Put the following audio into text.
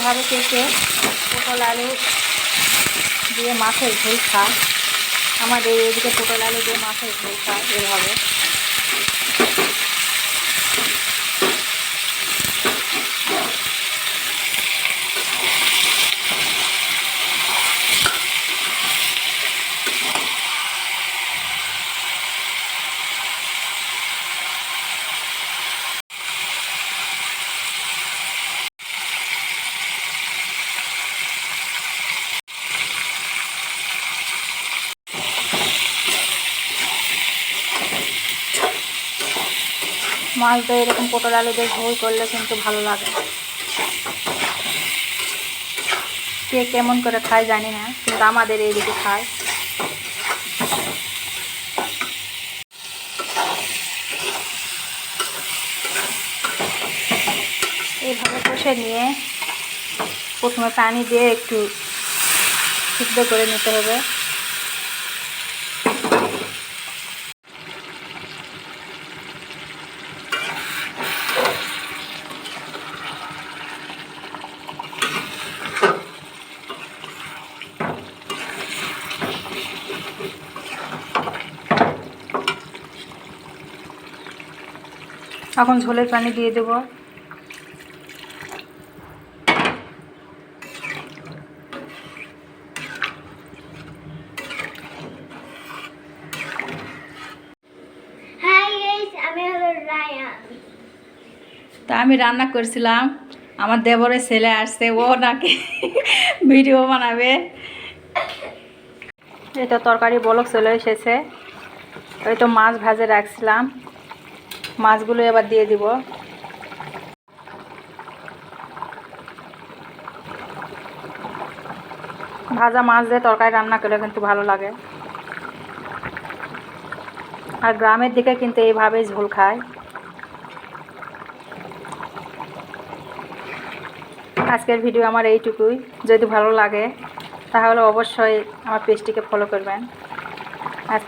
এভাবে কেটে পটল আলু দিয়ে মাছের ঝোল খায় আমাদের এদিকে পটল আলু দিয়ে মাছের ঝোল খায় এভাবে। মাছ দিয়ে এরকম পটল আলু দিয়ে ঝোল করলে কিন্তু ভালো লাগে। কে কেমন করে খায় জানি না, কিন্তু আমাদের এইদিকে খায়। এইভাবে কষে নিয়ে প্রথমে পানি দিয়ে একটু সিদ্ধ করে নিতে হবে। এখন ঝোলের পানি দিয়ে দেবো। তা আমি রান্না করছিলাম। আমার দেবরের ছেলে আসছে ও নাকি ভিডিও বানাবে। তো তরকারি বলক চলে এসেছে। ওই তো মাছ ভাজে রাখছিলাম। মাছগুলো এবার দিয়ে দিব। ভাজা মাছ দিয়ে তরকারি রান্না করলে কিন্তু ভালো লাগে। আর গ্রামের দিকে কিন্তু এইভাবেই ঝোল খায়। আজকের ভিডিও আমার এইটুকুই। যদি ভালো লাগে, তাহলে অবশ্যই আমার পেজটিকে ফলো করবেন। আর